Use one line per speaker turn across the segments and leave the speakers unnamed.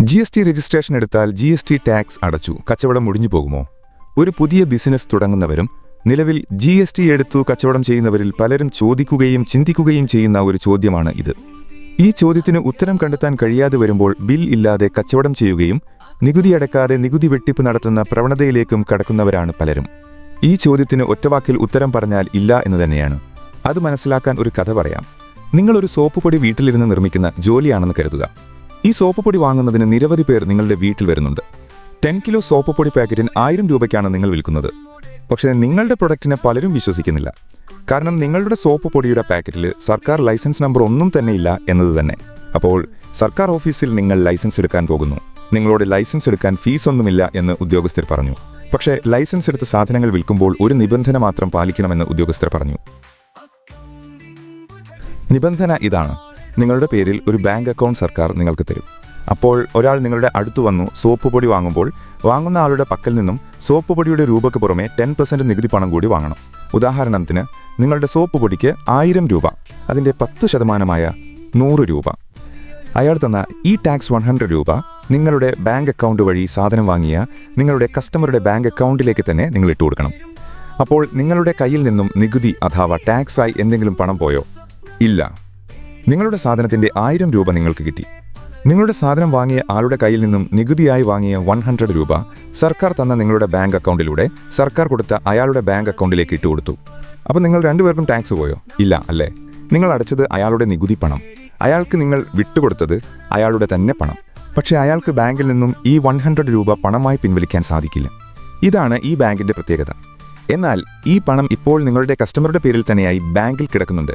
G S T registration എടുത്താൽ G S T tax അടച്ചു. കച്ചവടം മുടിഞ്ഞു പോകുമോ? ഒരു പുതിയ ബിസിനസ് തുടങ്ങുന്നവരും നിലവിൽ ജി എസ് ടി എടുത്തു കച്ചവടം ചെയ്യുന്നവരിൽ പലരും ചോദിക്കുകയും ചിന്തിക്കുകയും ചെയ്യുന്ന ഒരു ചോദ്യമാണ് ഇത്. ഈ ചോദ്യത്തിന് ഉത്തരം കണ്ടെത്താൻ കഴിയാതെ വരുമ്പോൾ ബിൽ ഇല്ലാതെ കച്ചവടം ചെയ്യുകയും നികുതി അടക്കാതെ നികുതി വെട്ടിപ്പ് നടത്തുന്ന പ്രവണതയിലേക്കും കടക്കുന്നവരാണ് പലരും. ഈ ചോദ്യത്തിന് ഒറ്റവാക്കിൽ ഉത്തരം പറഞ്ഞാൽ ഇല്ല എന്ന് തന്നെയാണ്. അത് മനസ്സിലാക്കാൻ ഒരു കഥ പറയാം. നിങ്ങളൊരു സോപ്പ് പൊടി വീട്ടിലിരുന്ന് നിർമ്മിക്കുന്ന ജോലിയാണെന്ന് കരുതുക. ഈ സോപ്പ് പൊടി വാങ്ങുന്നതിന് നിരവധി പേർ നിങ്ങളുടെ വീട്ടിൽ വരുന്നുണ്ട്. ടെൻ കിലോ സോപ്പ് പൊടി പാക്കറ്റിന് ആയിരം രൂപയ്ക്കാണ് നിങ്ങൾ വിൽക്കുന്നത്. പക്ഷേ നിങ്ങളുടെ പ്രൊഡക്റ്റിനെ പലരും വിശ്വസിക്കുന്നില്ല. കാരണം നിങ്ങളുടെ സോപ്പ് പൊടിയുടെ പാക്കറ്റിൽ സർക്കാർ ലൈസൻസ് നമ്പർ ഒന്നും തന്നെ ഇല്ല എന്നത് തന്നെ. അപ്പോൾ സർക്കാർ ഓഫീസിൽ നിങ്ങൾ ലൈസൻസ് എടുക്കാൻ പോകുന്നു. നിങ്ങളോട് ലൈസൻസ് എടുക്കാൻ ഫീസ് ഒന്നുമില്ല എന്ന് ഉദ്യോഗസ്ഥർ പറഞ്ഞു. പക്ഷേ ലൈസൻസ് എടുത്ത സാധനങ്ങൾ വിൽക്കുമ്പോൾ ഒരു നിബന്ധന മാത്രം പാലിക്കണമെന്ന് ഉദ്യോഗസ്ഥർ പറഞ്ഞു. നിബന്ധന ഇതാണ്. നിങ്ങളുടെ പേരിൽ ഒരു ബാങ്ക് അക്കൗണ്ട് സർക്കാർ നിങ്ങൾക്ക് തരും. അപ്പോൾ ഒരാൾ നിങ്ങളുടെ അടുത്തു വന്നു സോപ്പ് പൊടി വാങ്ങുമ്പോൾ വാങ്ങുന്ന ആളുടെ പക്കൽ നിന്നും സോപ്പ് പൊടിയുടെ രൂപയ്ക്ക് പുറമെ ടെൻ പെർസെന്റ് നികുതി പണം കൂടി വാങ്ങണം. ഉദാഹരണത്തിന് നിങ്ങളുടെ സോപ്പ് പൊടിക്ക് ആയിരം രൂപ അതിന്റെ പത്ത് ശതമാനമായ നൂറ് രൂപ. അയാൾ തന്ന ഈ ടാക്സ് വൺ ഹൺഡ്രഡ് രൂപ നിങ്ങളുടെ ബാങ്ക് അക്കൗണ്ട് വഴി സാധനം വാങ്ങിയ നിങ്ങളുടെ കസ്റ്റമറുടെ ബാങ്ക് അക്കൗണ്ടിലേക്ക് തന്നെ നിങ്ങൾ ഇട്ട് കൊടുക്കണം. അപ്പോൾ നിങ്ങളുടെ കയ്യിൽ നിന്നും നികുതി അഥവാ ടാക്സായി എന്തെങ്കിലും പണം പോയോ? ഇല്ല. നിങ്ങളുടെ സാധനത്തിന്റെ ആയിരം രൂപ നിങ്ങൾക്ക് കിട്ടി. നിങ്ങളുടെ സാധനം വാങ്ങിയ ആളുടെ കയ്യിൽ നിന്നും നികുതിയായി വാങ്ങിയ വൺ ഹൺഡ്രഡ് രൂപ സർക്കാർ തന്ന നിങ്ങളുടെ ബാങ്ക് അക്കൗണ്ടിലൂടെ സർക്കാർ കൊടുത്ത അയാളുടെ ബാങ്ക് അക്കൗണ്ടിലേക്ക് ഇട്ടുകൊടുത്തു. അപ്പോൾ നിങ്ങൾ രണ്ടുപേർക്കും ടാക്സ് പോയോ? ഇല്ല അല്ലേ? നിങ്ങൾ അടച്ചത് അയാളുടെ നികുതി പണം. അയാൾക്ക് നിങ്ങൾ വിട്ടുകൊടുത്തത് അയാളുടെ തന്നെ പണം. പക്ഷേ അയാൾക്ക് ബാങ്കിൽ നിന്നും ഈ വൺ ഹൺഡ്രഡ് രൂപ പണമായി പിൻവലിക്കാൻ സാധിക്കില്ല. ഇതാണ് ഈ ബാങ്കിന്റെ പ്രത്യേകത. എന്നാൽ ഈ പണം ഇപ്പോൾ നിങ്ങളുടെ കസ്റ്റമറുടെ പേരിൽ തന്നെയായി ബാങ്കിൽ കിടക്കുന്നുണ്ട്.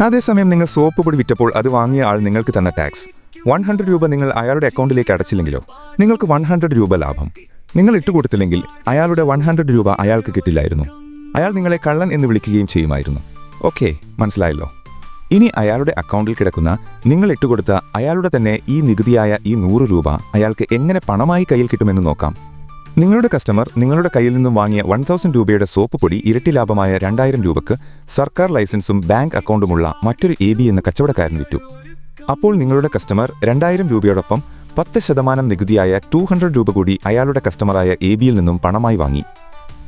അതേസമയം നിങ്ങൾ സോപ്പ് പൊടി വിറ്റപ്പോൾ അത് വാങ്ങിയ ആൾ നിങ്ങൾക്ക് തന്ന ടാക്സ്. വൺ ഹൺഡ്രഡ് രൂപ നിങ്ങൾ അയാളുടെ അക്കൗണ്ടിലേക്ക് അടച്ചില്ലെങ്കിലോ? നിങ്ങൾക്ക് വൺ ഹൺഡ്രഡ് രൂപ ലാഭം. നിങ്ങൾ ഇട്ടുകൊടുത്തില്ലെങ്കിൽ അയാളുടെ വൺ ഹൺഡ്രഡ് രൂപ അയാൾക്ക് കിട്ടില്ലായിരുന്നു. അയാൾ നിങ്ങളെ കള്ളൻ എന്ന് വിളിക്കുകയും ചെയ്യുമായിരുന്നു. ഓക്കെ മനസ്സിലായല്ലോ. ഇനി അയാളുടെ അക്കൗണ്ടിൽ കിടക്കുന്ന നിങ്ങൾ ഇട്ടുകൊടുത്ത അയാളുടെ തന്നെ ഈ നികുതിയായ ഈ നൂറ് രൂപ അയാൾക്ക് എങ്ങനെ പണമായി കയ്യിൽ കിട്ടുമെന്ന് നോക്കാം. നിങ്ങളുടെ കസ്റ്റമർ നിങ്ങളുടെ കയ്യിൽ നിന്നും വാങ്ങിയ വൺ തൗസൻഡ് രൂപയുടെ സോപ്പ് പൊടി ഇരട്ടി ലാഭമായ രണ്ടായിരം രൂപയ്ക്ക് സർക്കാർ ലൈസൻസും ബാങ്ക് അക്കൗണ്ടുമുള്ള മറ്റൊരു എ ബി എന്ന കച്ചവടക്കാരൻ വിറ്റു. അപ്പോൾ നിങ്ങളുടെ കസ്റ്റമർ രണ്ടായിരം രൂപയോടൊപ്പം പത്ത് ശതമാനം നികുതിയായ ടു ഹൺഡ്രഡ് രൂപ കൂടി അയാളുടെ കസ്റ്റമറായ എ ബിയിൽ നിന്നും പണമായി വാങ്ങി.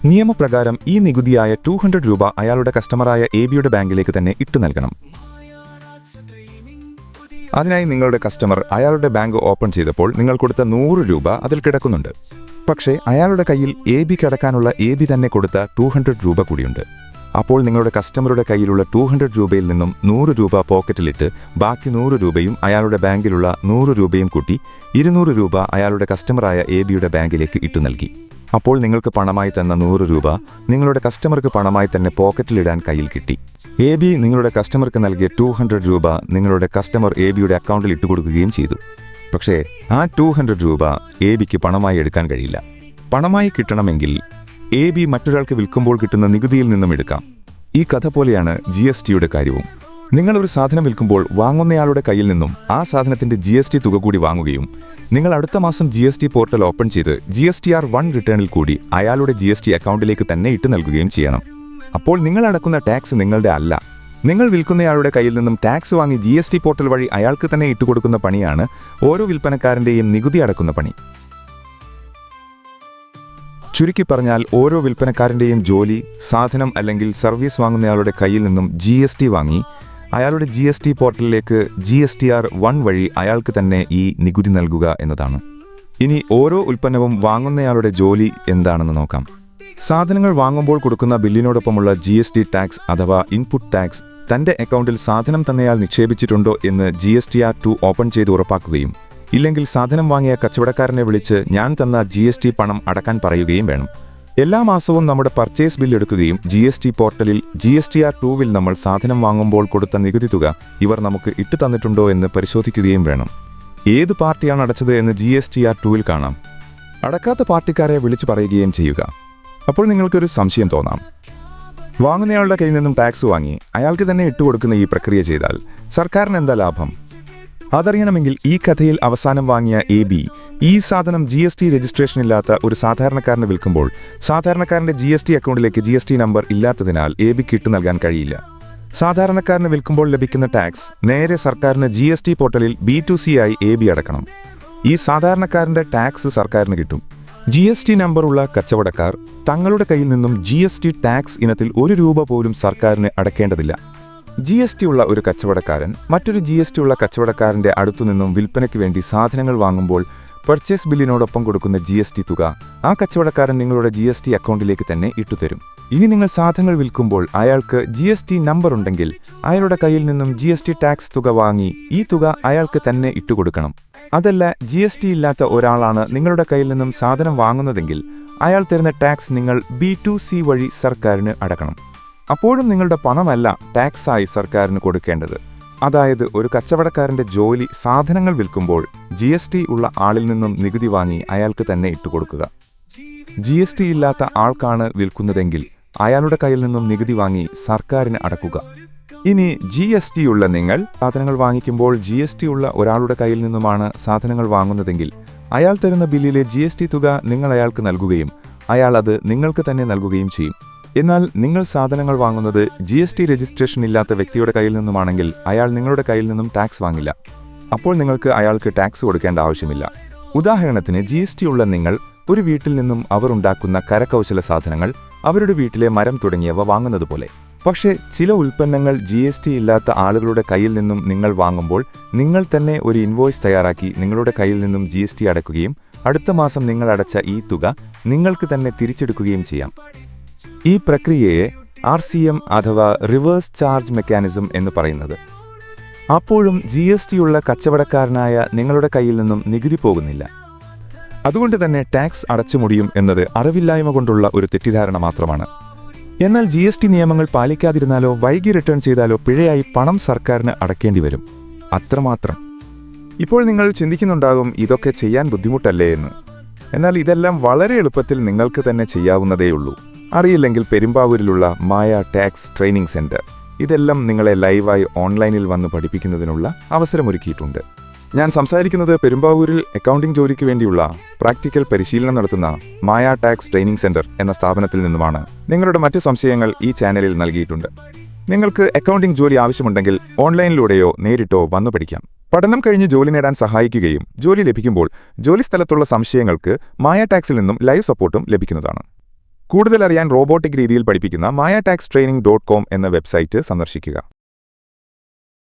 നിയമപ്രകാരം ഈ നികുതിയായ ടു ഹൺഡ്രഡ് രൂപ അയാളുടെ കസ്റ്റമറായ എ ബിയുടെ ബാങ്കിലേക്ക് തന്നെ ഇട്ടു നൽകണം. അതിനായി നിങ്ങളുടെ കസ്റ്റമർ അയാളുടെ ബാങ്ക് ഓപ്പൺ ചെയ്തപ്പോൾ നിങ്ങൾ കൊടുത്ത നൂറ് രൂപ അതിൽ കിടക്കുന്നുണ്ട്. പക്ഷേ അയാളുടെ കയ്യിൽ എ ബി കടക്കാനുള്ള എ ബി തന്നെ കൊടുത്ത ടു ഹൺഡ്രഡ് രൂപ കൂടിയുണ്ട്. അപ്പോൾ നിങ്ങളുടെ കസ്റ്റമറുടെ കയ്യിലുള്ള ടു ഹൺഡ്രഡ് രൂപയിൽ നിന്നും നൂറ് രൂപ പോക്കറ്റിലിട്ട് ബാക്കി നൂറ് രൂപയും അയാളുടെ ബാങ്കിലുള്ള നൂറ് രൂപയും കൂട്ടി ഇരുന്നൂറ് രൂപ അയാളുടെ കസ്റ്റമറായ എ ബിയുടെ ബാങ്കിലേക്ക് ഇട്ടു നൽകി. അപ്പോൾ നിങ്ങൾക്ക് പണമായി തന്ന നൂറ് രൂപ നിങ്ങളുടെ കസ്റ്റമർക്ക് പണമായി തന്നെ പോക്കറ്റിലിടാൻ കയ്യിൽ കിട്ടി. എ ബി നിങ്ങളുടെ കസ്റ്റമർക്ക് നൽകിയ ടു ഹൺഡ്രഡ് രൂപ നിങ്ങളുടെ കസ്റ്റമർ എ ബിയുടെ അക്കൗണ്ടിൽ ഇട്ടുകൊടുക്കുകയും ചെയ്തു. പക്ഷേ ആ ടു ഹൺഡ്രഡ് രൂപ എ ബിക്ക് പണമായി എടുക്കാൻ കഴിയില്ല. പണമായി കിട്ടണമെങ്കിൽ എ ബി മറ്റൊരാൾക്ക് വിൽക്കുമ്പോൾ കിട്ടുന്ന നികുതിയിൽ നിന്നും എടുക്കാം. ഈ കഥ പോലെയാണ് ജി കാര്യവും. നിങ്ങൾ ഒരു സാധനം വിൽക്കുമ്പോൾ വാങ്ങുന്നയാളുടെ കയ്യിൽ നിന്നും ആ സാധനത്തിന്റെ ജി എസ് ടി തുക കൂടി വാങ്ങുകയും നിങ്ങൾ അടുത്ത മാസം G S T portal open ചെയ്ത് G S T R one റിട്ടേണിൽ കൂടി അയാളുടെ ജി എസ് ടി അക്കൗണ്ടിലേക്ക് തന്നെ ഇട്ട് നൽകുകയും ചെയ്യണം. അപ്പോൾ നിങ്ങൾ അടക്കുന്ന ടാക്സ് നിങ്ങളുടെ അല്ല. നിങ്ങൾ വിൽക്കുന്നയാളുടെ കയ്യിൽ നിന്നും ടാക്സ് വാങ്ങി ജി എസ് ടി പോർട്ടൽ വഴി അയാൾക്ക് തന്നെ ഇട്ടുകൊടുക്കുന്ന പണിയാണ് ഓരോ വിൽപ്പനക്കാരന്റെയും നികുതി അടക്കുന്ന പണി. ചുരുക്കി പറഞ്ഞാൽ ഓരോ വിൽപ്പനക്കാരന്റെയും ജോലി സാധനം അല്ലെങ്കിൽ സർവീസ് വാങ്ങുന്നയാളുടെ കയ്യിൽ നിന്നും ജി വാങ്ങി അയാളുടെ ജി എസ് ടി പോർട്ടലിലേക്ക് G S T R one വഴി അയാൾക്ക് തന്നെ ഈ നികുതി നൽകുക എന്നതാണ്. ഇനി ഓരോ ഉൽപ്പന്നവും വാങ്ങുന്നയാളുടെ ജോലി എന്താണെന്ന് നോക്കാം. സാധനങ്ങൾ വാങ്ങുമ്പോൾ കൊടുക്കുന്ന ബില്ലിനോടൊപ്പമുള്ള ജി എസ് ടി ടാക്സ് അഥവാ ഇൻപുട്ട് ടാക്സ് തന്റെ അക്കൗണ്ടിൽ സാധനം തന്നെയാൽ നിക്ഷേപിച്ചിട്ടുണ്ടോ എന്ന് G S T R two open ചെയ്ത് ഉറപ്പാക്കുകയും ഇല്ലെങ്കിൽ സാധനം വാങ്ങിയ കച്ചവടക്കാരനെ വിളിച്ച് ഞാൻ തന്ന ജി പണം അടക്കാൻ പറയുകയും വേണം. എല്ലാ മാസവും നമ്മുടെ പർച്ചേസ് ബിൽ എടുക്കുകയും ജി എസ് ടി പോർട്ടലിൽ ജി എസ് ടി ആർ ടൂവിൽ നമ്മൾ സാധനം വാങ്ങുമ്പോൾ കൊടുത്ത നികുതി തുക ഇവർ നമുക്ക് ഇട്ടു തന്നിട്ടുണ്ടോ എന്ന് പരിശോധിക്കുകയും വേണം. ഏത് പാർട്ടിയാണ് അടച്ചത് എന്ന് ജി എസ് ടി ആർ ടൂവിൽ കാണാം. അടക്കാത്ത പാർട്ടിക്കാരെ വിളിച്ചു പറയുകയും ചെയ്യുക. അപ്പോൾ നിങ്ങൾക്കൊരു സംശയം തോന്നാം. വാങ്ങുന്നയാളുടെ കയ്യിൽ നിന്നും ടാക്സ് വാങ്ങി അയാൾക്ക് തന്നെ ഇട്ടുകൊടുക്കുന്ന ഈ പ്രക്രിയ ചെയ്താൽ സർക്കാരിന് എന്താ ലാഭം? അതറിയണമെങ്കിൽ ഈ കഥയിൽ അവസാനം വാങ്ങിയ എ ബി. ഈ സാധനം ജി എസ് ടി രജിസ്ട്രേഷൻ ഇല്ലാത്ത ഒരു സാധാരണക്കാരന് വിൽക്കുമ്പോൾ സാധാരണക്കാരന്റെ ജി എസ് ടി അക്കൗണ്ടിലേക്ക് ജി എസ് ടി നമ്പർ ഇല്ലാത്തതിനാൽ എ ബിക്ക് ഇട്ട് നൽകാൻ കഴിയില്ല. സാധാരണക്കാരന് വിൽക്കുമ്പോൾ ലഭിക്കുന്ന ടാക്സ് നേരെ സർക്കാരിന് ജി എസ് ടി പോർട്ടലിൽ ബി ടു സി ആയി എ ബി അടക്കണം. ഈ സാധാരണക്കാരന്റെ ടാക്സ് സർക്കാരിന് കിട്ടും. ജി എസ് ടി നമ്പറുള്ള കച്ചവടക്കാർ തങ്ങളുടെ കയ്യിൽ നിന്നും ജി എസ് ടി ടാക്സ് ഇനത്തിൽ ഒരു രൂപ പോലും സർക്കാരിന് അടക്കേണ്ടതില്ല. ജി എസ് ടി ഉള്ള ഒരു കച്ചവടക്കാരൻ മറ്റൊരു ജി എസ് ടി ഉള്ള കച്ചവടക്കാരന്റെ അടുത്തുനിന്നും വിൽപ്പനയ്ക്ക് വേണ്ടി സാധനങ്ങൾ വാങ്ങുമ്പോൾ പർച്ചേസ് ബില്ലിനോടൊപ്പം കൊടുക്കുന്ന ജി എസ് ടി തുക ആ കച്ചവടക്കാരൻ നിങ്ങളുടെ ജി എസ് ടി അക്കൗണ്ടിലേക്ക് തന്നെ ഇട്ടുതരും ഇനി നിങ്ങൾ സാധനങ്ങൾ വിൽക്കുമ്പോൾ അയാൾക്ക് ജി എസ് ടി നമ്പർ ഉണ്ടെങ്കിൽ അയാളുടെ കയ്യിൽ നിന്നും ജി എസ് ടി ടാക്സ് തുക വാങ്ങി ഈ തുക അയാൾക്ക് തന്നെ ഇട്ടുകൊടുക്കണം അതല്ല ജി എസ് ടി ഇല്ലാത്ത ഒരാളാണ് നിങ്ങളുടെ കയ്യിൽ നിന്നും സാധനം വാങ്ങുന്നതെങ്കിൽ അയാൾ തരുന്ന ടാക്സ് നിങ്ങൾ ബി ടു സി വഴി സർക്കാരിന് അടക്കണം. അപ്പോഴും നിങ്ങളുടെ പണമല്ല ടാക്സായി സർക്കാരിന് കൊടുക്കേണ്ടത്. അതായത് ഒരു കച്ചവടക്കാരന്റെ ജോലി സാധനങ്ങൾ വിൽക്കുമ്പോൾ ജി എസ് ടി ഉള്ള ആളിൽ നിന്നും നികുതി വാങ്ങി അയാൾക്ക് തന്നെ ഇട്ടുകൊടുക്കുക ജി എസ് ടി ഇല്ലാത്ത ആൾക്കാണ് വിൽക്കുന്നതെങ്കിൽ അയാളുടെ കയ്യിൽ നിന്നും നികുതി വാങ്ങി സർക്കാരിന് അടക്കുക. ഇനി ജി എസ് ടി ഉള്ള നിങ്ങൾ സാധനങ്ങൾ വാങ്ങിക്കുമ്പോൾ ജി എസ് ടി ഉള്ള ഒരാളുടെ കയ്യിൽ നിന്നുമാണ് സാധനങ്ങൾ വാങ്ങുന്നതെങ്കിൽ അയാൾ തരുന്ന ബില്ലിലെ ജി എസ് ടി തുക നിങ്ങൾ അയാൾക്ക് നൽകുകയും അയാൾ അത് നിങ്ങൾക്ക് തന്നെ നൽകുകയും ചെയ്യും. എന്നാൽ നിങ്ങൾ സാധനങ്ങൾ വാങ്ങുന്നത് ജി എസ് ടി രജിസ്ട്രേഷൻ ഇല്ലാത്ത വ്യക്തിയുടെ കയ്യിൽ നിന്നുമാണെങ്കിൽ അയാൾ നിങ്ങളുടെ കയ്യിൽ നിന്നും ടാക്സ് വാങ്ങില്ല. അപ്പോൾ നിങ്ങൾക്ക് അയാൾക്ക് ടാക്സ് കൊടുക്കേണ്ട ആവശ്യമില്ല. ഉദാഹരണത്തിന് ജി എസ് ടി ഉള്ള നിങ്ങൾ ഒരു വീട്ടിൽ നിന്നും അവർ ഉണ്ടാക്കുന്ന കരകൗശല സാധനങ്ങൾ അവരുടെ വീട്ടിലെ മരം തുടങ്ങിയവ വാങ്ങുന്നത് പോലെ പക്ഷേ ചില ഉൽപ്പന്നങ്ങൾ ജി എസ് ടി ഇല്ലാത്ത ആളുകളുടെ കയ്യിൽ നിന്നും നിങ്ങൾ വാങ്ങുമ്പോൾ നിങ്ങൾ തന്നെ ഒരു ഇൻവോയ്സ് തയ്യാറാക്കി നിങ്ങളുടെ കയ്യിൽ നിന്നും ജി അടയ്ക്കുകയും അടുത്ത മാസം നിങ്ങൾ അടച്ച ഈ തുക നിങ്ങൾക്ക് തന്നെ തിരിച്ചെടുക്കുകയും ചെയ്യാം. ഈ പ്രക്രിയയെ ആർ സി എം അഥവാ റിവേഴ്സ് ചാർജ് മെക്കാനിസം എന്ന് പറയുന്നത്. അപ്പോഴും ജി എസ് ടി ഉള്ള കച്ചവടക്കാരനായ നിങ്ങളുടെ കയ്യിൽ നിന്നും നികുതി പോകുന്നില്ല. അതുകൊണ്ട് തന്നെ ടാക്സ് അടച്ചു മുടിയും എന്നത് അറിവില്ലായ്മ കൊണ്ടുള്ള ഒരു തെറ്റിദ്ധാരണ മാത്രമാണ്. എന്നാൽ ജി എസ് ടി നിയമങ്ങൾ പാലിക്കാതിരുന്നാലോ വൈകി റിട്ടേൺ ചെയ്താലോ പിഴയായി പണം സർക്കാരിന് അടക്കേണ്ടി വരും. അത്രമാത്രം. ഇപ്പോൾ നിങ്ങൾ ചിന്തിക്കുന്നുണ്ടാകും ഇതൊക്കെ ചെയ്യാൻ ബുദ്ധിമുട്ടല്ലേ എന്ന്. എന്നാൽ ഇതെല്ലാം വളരെ എളുപ്പത്തിൽ നിങ്ങൾക്ക് തന്നെ ചെയ്യാവുന്നതേയുള്ളൂ. അറിയില്ലെങ്കിൽ പെരുമ്പാവൂരിലുള്ള മായ ടാക്സ് ട്രെയിനിംഗ് സെന്റർ ഇതെല്ലാം നിങ്ങളെ ലൈവായി ഓൺലൈനിൽ വന്ന് പഠിപ്പിക്കുന്നതിനുള്ള അവസരമൊരുക്കിയിട്ടുണ്ട്. ഞാൻ സംസാരിക്കുന്നത് പെരുമ്പാവൂരിൽ അക്കൗണ്ടിംഗ് ജോലിക്ക് വേണ്ടിയുള്ള പ്രാക്ടിക്കൽ പരിശീലനം നടത്തുന്ന മായ ടാക്സ് ട്രെയിനിംഗ് സെന്റർ എന്ന സ്ഥാപനത്തിൽ നിന്നുമാണ് നിങ്ങളുടെ മറ്റ് സംശയങ്ങൾ ഈ ചാനലിൽ നൽകിയിട്ടുണ്ട്. നിങ്ങൾക്ക് അക്കൗണ്ടിംഗ് ജോലി ആവശ്യമുണ്ടെങ്കിൽ ഓൺലൈനിലൂടെയോ നേരിട്ടോ വന്നു പഠിക്കാം. പഠനം കഴിഞ്ഞ് ജോലി നേടാൻ സഹായിക്കുകയും ജോലി ലഭിക്കുമ്പോൾ ജോലി സ്ഥലത്തുള്ള സംശയങ്ങൾക്ക് മായ ടാക്സിൽ നിന്നും ലൈവ് സപ്പോർട്ടും ലഭിക്കുന്നതാണ്. കൂടുതൽ അറിയാൻ റോബോട്ടിക് രീതിയിൽ പഠിപ്പിക്കുന്ന Maya tax training dot com എന്ന വെബ്സൈറ്റ് സന്ദർശിക്കുക.